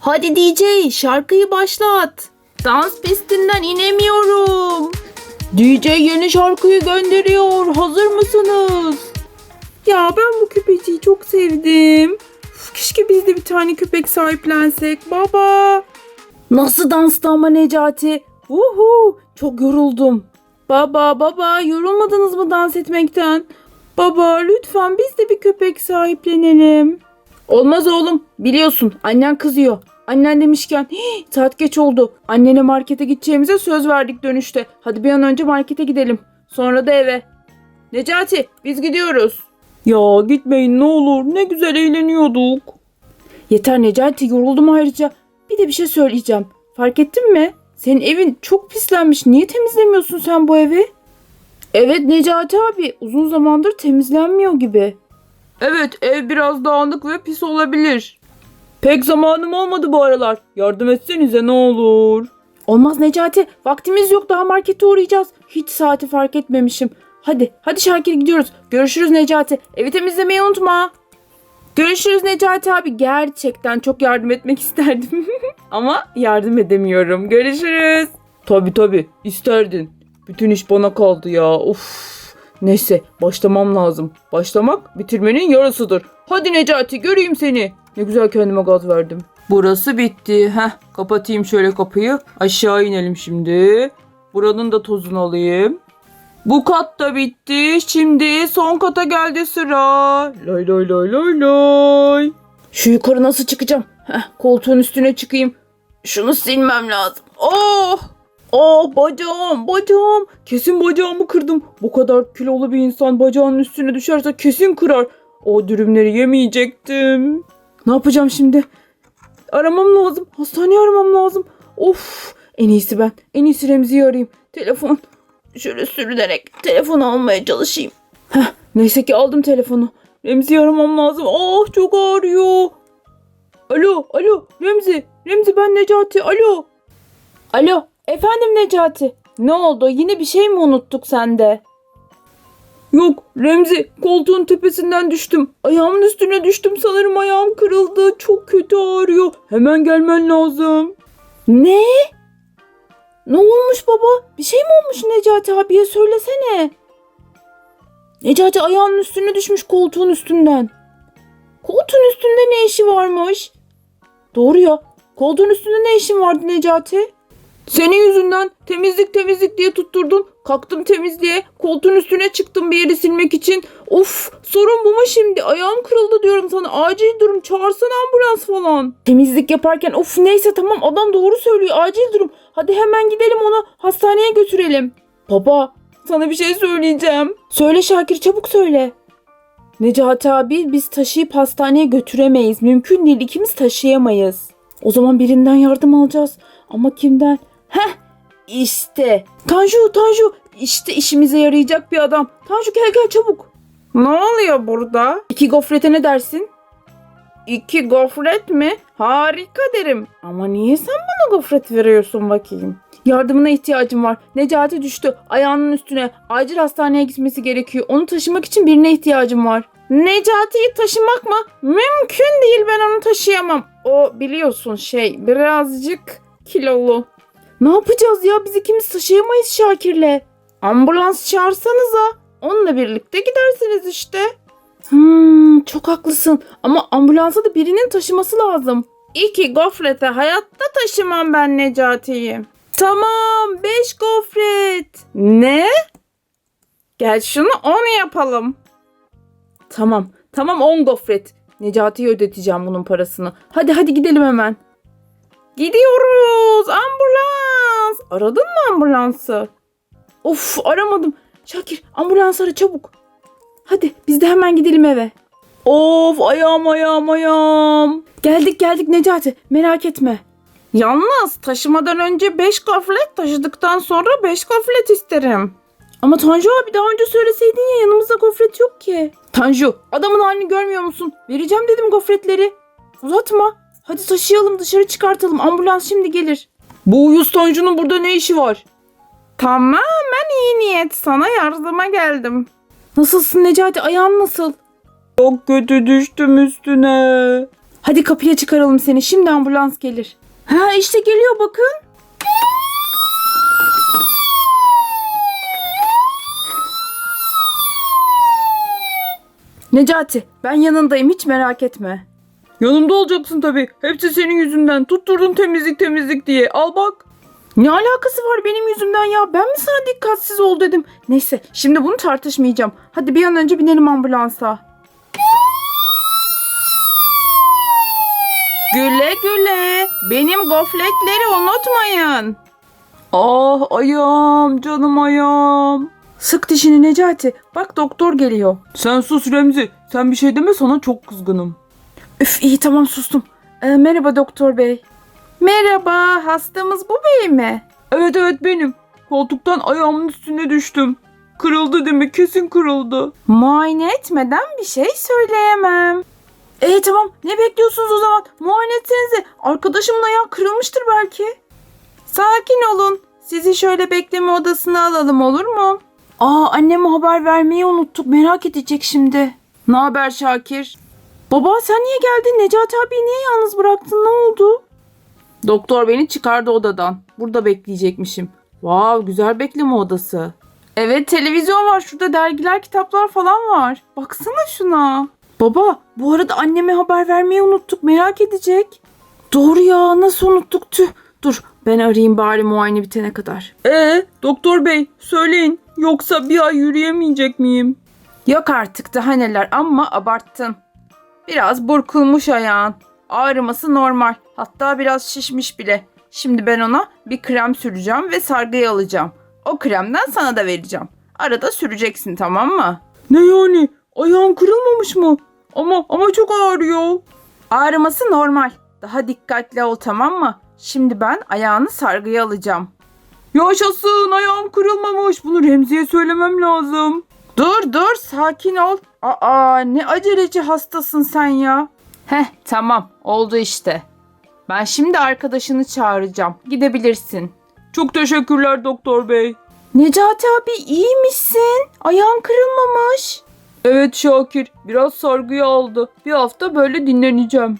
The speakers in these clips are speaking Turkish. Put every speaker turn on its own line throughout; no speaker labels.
Hadi DJ şarkıyı başlat. Dans pistinden inemiyorum. DJ yeni şarkıyı gönderiyor. Hazır mısınız? Ya ben bu köpeciyi çok sevdim. Keşke biz de bir tane köpek sahiplensek. Baba. Nasıl danstı ama Necati? Uhu, çok yoruldum. Baba baba yorulmadınız mı dans etmekten? Baba lütfen biz de bir köpek sahiplenelim. Olmaz oğlum. Biliyorsun annen kızıyor. Annen demişken "Hii, saat geç oldu. Annene markete gideceğimize söz verdik dönüşte. Hadi bir an önce markete gidelim. Sonra da eve. Necati biz gidiyoruz. Ya gitmeyin ne olur. Ne güzel eğleniyorduk. Yeter Necati yoruldum ayrıca. Bir de bir şey söyleyeceğim. Fark ettin mi? Senin evin çok pislenmiş. Niye temizlemiyorsun sen bu evi? Evet Necati abi uzun zamandır temizlenmiyor gibi. Evet ev biraz dağınık ve pis olabilir. Pek zamanım olmadı bu aralar. Yardım etsenize ne olur. Olmaz Necati. Vaktimiz yok daha markete uğrayacağız. Hiç saati fark etmemişim. Hadi hadi Şakir gidiyoruz. Görüşürüz Necati. Evi temizlemeyi unutma. Görüşürüz Necati abi. Gerçekten çok yardım etmek isterdim. Ama yardım edemiyorum. Görüşürüz. Tabi tabi isterdin. Bütün iş bana kaldı ya. Uf. Neyse başlamam lazım. Başlamak bitirmenin yarısıdır. Hadi Necati göreyim seni. Ne güzel kendime gaz verdim. Burası bitti. Heh kapatayım şöyle kapıyı. Aşağı inelim şimdi. Buranın da tozunu alayım. Bu kat da bitti. Şimdi son kata geldi sıra. Lay lay lay lay lay. Şu yukarı nasıl çıkacağım? Heh, koltuğun üstüne çıkayım. Şunu silmem lazım. Oh! Oh bacağım bacağım. Kesin bacağımı kırdım. Bu kadar kilolu bir insan bacağının üstüne düşerse kesin kırar. O dürümleri yemeyecektim. Ne yapacağım şimdi? Aramam lazım. Hastaneye aramam lazım. Of. En iyisi ben. En iyisi Remzi'yi arayayım. Telefon. Şöyle sürünerek telefonu almaya çalışayım. Heh, neyse ki aldım telefonu. Remzi'yi aramam lazım. Ah çok ağrıyor. Alo, alo. Remzi. Remzi ben Necati. Alo. Alo. Efendim Necati. Ne oldu? Yine bir şey mi unuttuk sende? Yok Remzi koltuğun tepesinden düştüm. Ayağımın üstüne düştüm sanırım ayağım kırıldı. Çok kötü ağrıyor. Hemen gelmen lazım. Ne? Ne olmuş baba? Bir şey mi olmuş Necati abiye söylesene. Necati ayağının üstüne düşmüş koltuğun üstünden. Koltuğun üstünde ne işi varmış? Doğru ya. Koltuğun üstünde ne işin vardı Necati? Senin yüzünden temizlik temizlik diye tutturdun. Kalktım temizliğe. Koltuğun üstüne çıktım bir yeri silmek için. Of sorun bu mu şimdi? Ayağım kırıldı diyorum sana. Acil durum. Çağırsana ambulans falan. Temizlik yaparken of neyse tamam adam doğru söylüyor. Acil durum. Hadi hemen gidelim onu hastaneye götürelim. Baba sana bir şey söyleyeceğim. Söyle Şakir çabuk söyle. Necati abi biz taşıyıp hastaneye götüremeyiz. Mümkün değil ikimiz taşıyamayız. O zaman birinden yardım alacağız. Ama kimden? Heh işte. Tanju Tanju işte işimize yarayacak bir adam. Tanju gel gel çabuk. Ne oluyor burada? İki gofrete ne dersin? İki gofret mi? Harika derim. Ama niye sen bana gofret veriyorsun bakayım? Yardımına ihtiyacım var. Necati düştü. Ayağının üstüne. Acil hastaneye gitmesi gerekiyor. Onu taşımak için birine ihtiyacım var. Necati'yi taşımak mı? Mümkün değil ben onu taşıyamam. O biliyorsun şey birazcık kilolu. Ne yapacağız ya biz ikimiz taşıyamayız Şakir'le. Ambulans çağırsanıza. Onunla birlikte gidersiniz işte. Hmm, çok haklısın ama ambulansa da birinin taşıması lazım. İki gofrete hayatta taşımam ben Necati'yi. Tamam beş gofret. Ne? Gel şunu on yapalım. Tamam tamam on gofret. Necati'ye ödeteceğim bunun parasını. Hadi hadi gidelim hemen. Gidiyoruz ambulans. Aradın mı ambulansı? Of aramadım. Şakir ambulans ara çabuk. Hadi biz de hemen gidelim eve. Of ayağım ayağım ayağım. Geldik geldik Necati merak etme. Yalnız taşımadan önce 5 gofret taşıdıktan sonra 5 gofret isterim. Ama Tanju abi daha önce söyleseydin ya yanımızda gofret yok ki. Tanju adamın halini görmüyor musun? Vereceğim dedim gofretleri. Uzatma. Hadi taşıyalım dışarı çıkartalım ambulans şimdi gelir. Bu uyuz Tanju'nun burada ne işi var? Tamamen iyi niyet sana yardıma geldim. Nasılsın Necati ayağın nasıl? Çok kötü düştüm üstüne. Hadi kapıya çıkaralım seni. Şimdi ambulans gelir. Ha işte geliyor bakın. Necati ben yanındayım hiç merak etme. Yanımda olacaksın tabii. Hepsi senin yüzünden. Tutturdun temizlik temizlik diye. Al bak. Ne alakası var benim yüzümden ya? Ben mi sana dikkatsiz ol dedim. Neyse şimdi bunu tartışmayacağım. Hadi bir an önce binelim ambulansa. Güle güle. Benim gofletleri unutmayın. Ah ayağım canım ayağım. Sık dişini Necati. Bak doktor geliyor. Sen sus Remzi. Sen bir şey deme sana çok kızgınım. Üf iyi tamam sustum. Ee, merhaba doktor bey. Merhaba hastamız bu bey mi? Evet evet benim. Koltuktan ayağımın üstüne düştüm. Kırıldı değil mi? Kesin kırıldı. Muayene etmeden bir şey söyleyemem. E tamam ne bekliyorsunuz o zaman? Muayene etsenize. Arkadaşımın ayağı kırılmıştır belki. Sakin olun. Sizi şöyle bekleme odasına alalım olur mu? Aa anneme haber vermeyi unuttuk. Merak edecek şimdi. Ne haber Şakir? Baba sen niye geldin? Necati abi niye yalnız bıraktın? Ne oldu? Doktor beni çıkardı odadan. Burada bekleyecekmişim. Vav güzel bekleme odası. Evet televizyon var. Şurada dergiler, kitaplar falan var. Baksana şuna. Baba bu arada anneme haber vermeyi unuttuk. Merak edecek. Doğru ya nasıl unuttuk tüh. Dur ben arayayım bari muayene bitene kadar. Ee doktor bey söyleyin. Yoksa bir ay yürüyemeyecek miyim? Yok artık daha neler ama abarttın. Biraz burkulmuş ayağın. Ağrıması normal. Hatta biraz şişmiş bile. Şimdi ben ona bir krem süreceğim ve sargıyı alacağım. O kremden sana da vereceğim. Arada süreceksin tamam mı? Ne yani? Ayağın kırılmamış mı? Ama ama çok ağrıyor. Ağrıması normal. Daha dikkatli ol tamam mı? Şimdi ben ayağını sargıya alacağım. Yaşasın ayağım kırılmamış. Bunu Remzi'ye söylemem lazım. Dur dur sakin ol. Aa ne aceleci hastasın sen ya. Heh tamam oldu işte. Ben şimdi arkadaşını çağıracağım. Gidebilirsin. Çok teşekkürler doktor bey. Necati abi iyi misin? Ayağın kırılmamış. Evet Şakir biraz sargıyı aldı. Bir hafta böyle dinleneceğim.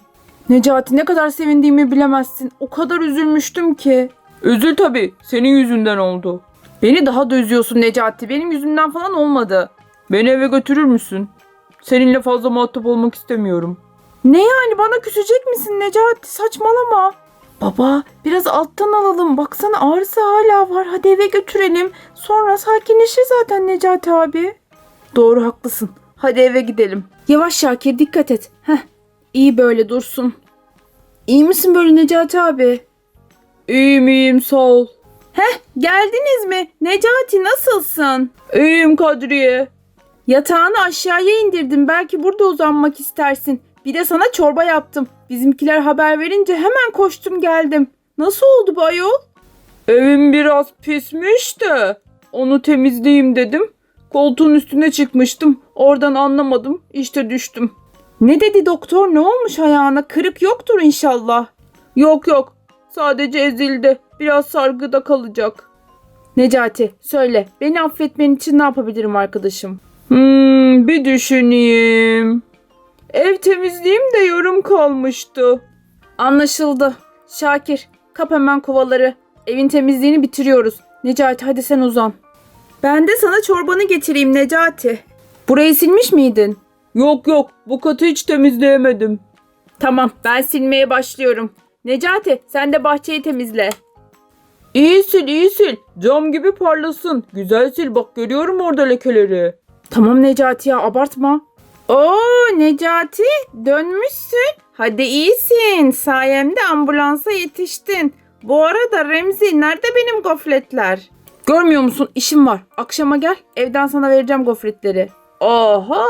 Necati ne kadar sevindiğimi bilemezsin. O kadar üzülmüştüm ki. Üzül tabii. Senin yüzünden oldu. Beni daha da üzüyorsun Necati. Benim yüzümden falan olmadı. Beni eve götürür müsün? Seninle fazla muhatap olmak istemiyorum. Ne yani bana küsecek misin Necati? Saçmalama. Baba biraz alttan alalım. Baksana ağrısı hala var. Hadi eve götürelim. Sonra sakinleşir zaten Necati abi. Doğru haklısın. Hadi eve gidelim. Yavaş Şakir dikkat et. Heh iyi böyle dursun. İyi misin böyle Necati abi? İyiyim iyiyim sağ ol. Heh geldiniz mi? Necati nasılsın? İyiyim Kadriye. Yatağını aşağıya indirdim. Belki burada uzanmak istersin. Bir de sana çorba yaptım. Bizimkiler haber verince hemen koştum geldim. Nasıl oldu bu ayol? Evim biraz pismiş de onu temizleyeyim dedim. Koltuğun üstüne çıkmıştım. Oradan anlamadım. İşte düştüm. Ne dedi doktor? Ne olmuş ayağına? Kırık yoktur inşallah. Yok yok. Sadece ezildi. Biraz sargıda kalacak. Necati söyle. Beni affetmen için ne yapabilirim arkadaşım? Hmm, bir düşüneyim. Ev temizliğim de yarım kalmıştı. Anlaşıldı. Şakir kap hemen kovaları. Evin temizliğini bitiriyoruz. Necati hadi sen uzan. Ben de sana çorbanı getireyim Necati. Burayı silmiş miydin? Yok yok bu katı hiç temizleyemedim. Tamam ben silmeye başlıyorum. Necati sen de bahçeyi temizle. İyi sil iyi sil. Cam gibi parlasın. Güzel sil bak görüyorum orada lekeleri. Tamam Necati ya abartma. Oo Necati dönmüşsün. Hadi iyisin. Sayemde ambulansa yetiştin. Bu arada Remzi nerede benim gofletler? Görmüyor musun işim var. Akşama gel evden sana vereceğim gofretleri. Oho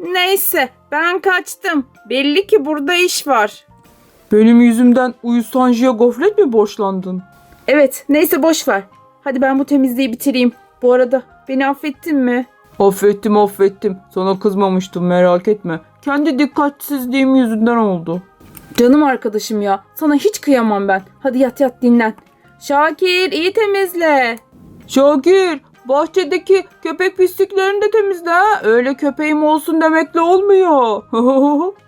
neyse ben kaçtım. Belli ki burada iş var. Benim yüzümden Uyusancı'ya gofret mi borçlandın? Evet neyse boş ver. Hadi ben bu temizliği bitireyim. Bu arada beni affettin mi? Affettim affettim. Sana kızmamıştım merak etme. Kendi dikkatsizliğim yüzünden oldu. Canım arkadaşım ya. Sana hiç kıyamam ben. Hadi yat yat dinlen. Şakir iyi temizle. Şakir bahçedeki köpek pisliklerini de temizle ha. Öyle köpeğim olsun demekle olmuyor.